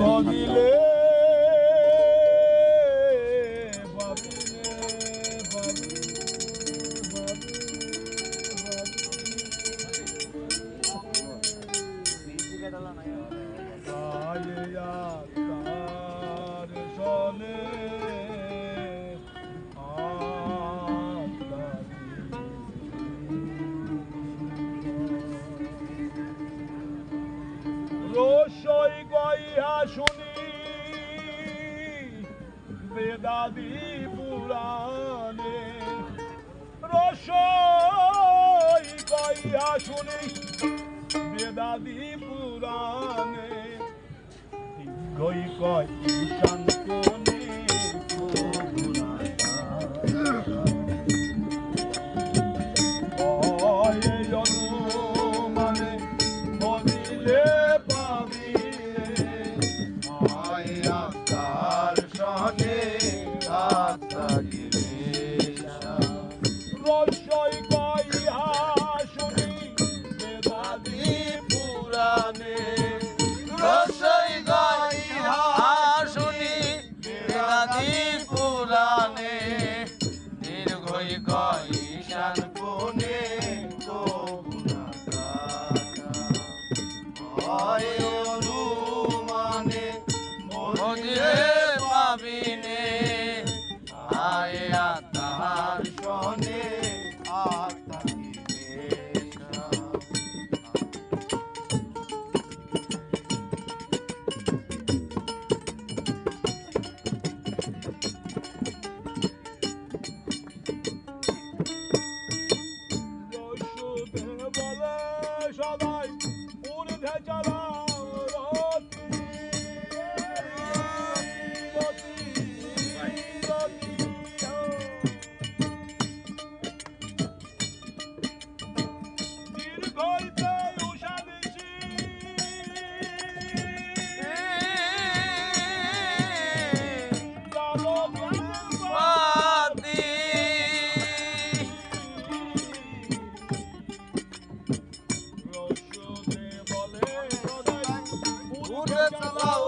মদিলে শুনি বেদাদি পুরাণে রসই কইয়া শুনি বেদাদি পুরাণে। গই কয় শান্ত Ah, ah, ah, ah, ah, जला উঠে চালাও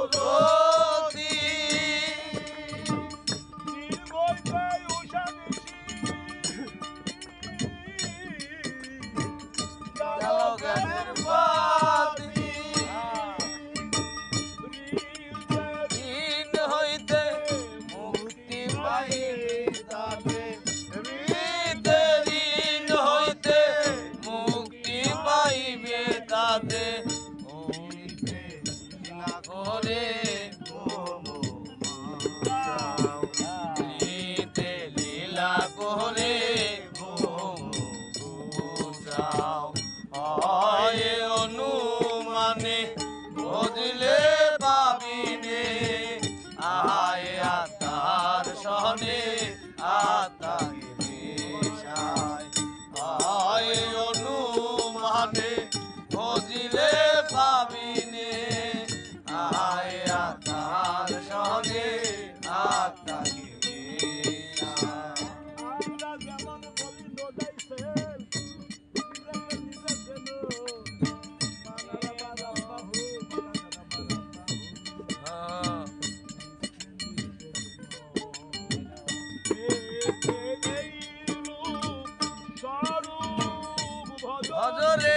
we Dile. 这里。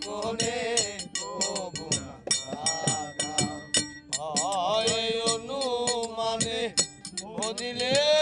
কোনে অনুমানে বদিলে